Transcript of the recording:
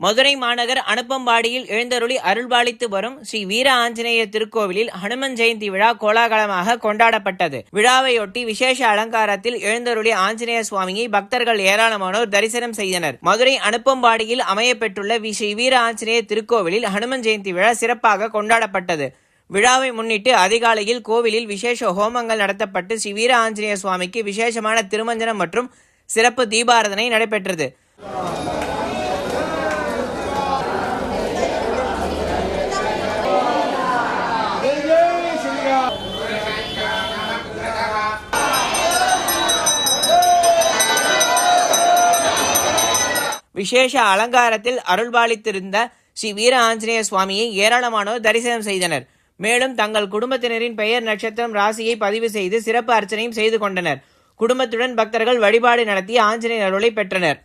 மதுரை மாநகர் அனுப்பம்பாடியில் எழுந்தருளி அருள்பாலித்து வரும் ஸ்ரீ வீர ஆஞ்சநேய திருக்கோவிலில் ஹனுமன் ஜெயந்தி விழா கோலாகலமாக கொண்டாடப்பட்டது. விழாவையொட்டி விசேஷ அலங்காரத்தில் எழுந்தருளி ஆஞ்சநேய சுவாமியை பக்தர்கள் ஏராளமானோர் தரிசனம் செய்தனர். மதுரை அனுப்பம்பாடியில் அமையப்பெற்றுள்ள ஸ்ரீ வீர ஆஞ்சநேய திருக்கோவிலில் ஹனுமன் ஜெயந்தி விழா சிறப்பாக கொண்டாடப்பட்டது. விழாவை முன்னிட்டு அதிகாலையில் கோவிலில் விசேஷ ஹோமங்கள் நடத்தப்பட்டு ஸ்ரீ வீர ஆஞ்சநேய சுவாமிக்கு விசேஷமான திருமஞ்சனம் மற்றும் சிறப்பு தீபாராதனை நடைபெற்றது. விசேஷ அலங்காரத்தில் அருள்பாலித்திருந்த ஸ்ரீ வீர ஆஞ்சநேய சுவாமியை ஏராளமானோர் தரிசனம் செய்தனர். மேலும் தங்கள் குடும்பத்தினரின் பெயர் நட்சத்திரம் ராசியை பதிவு செய்து சிறப்பு அர்ச்சனையும் செய்து கொண்டனர். குடும்பத்துடன் பக்தர்கள் வழிபாடு நடத்தி ஆஞ்சநேயர் அருளை பெற்றனர்.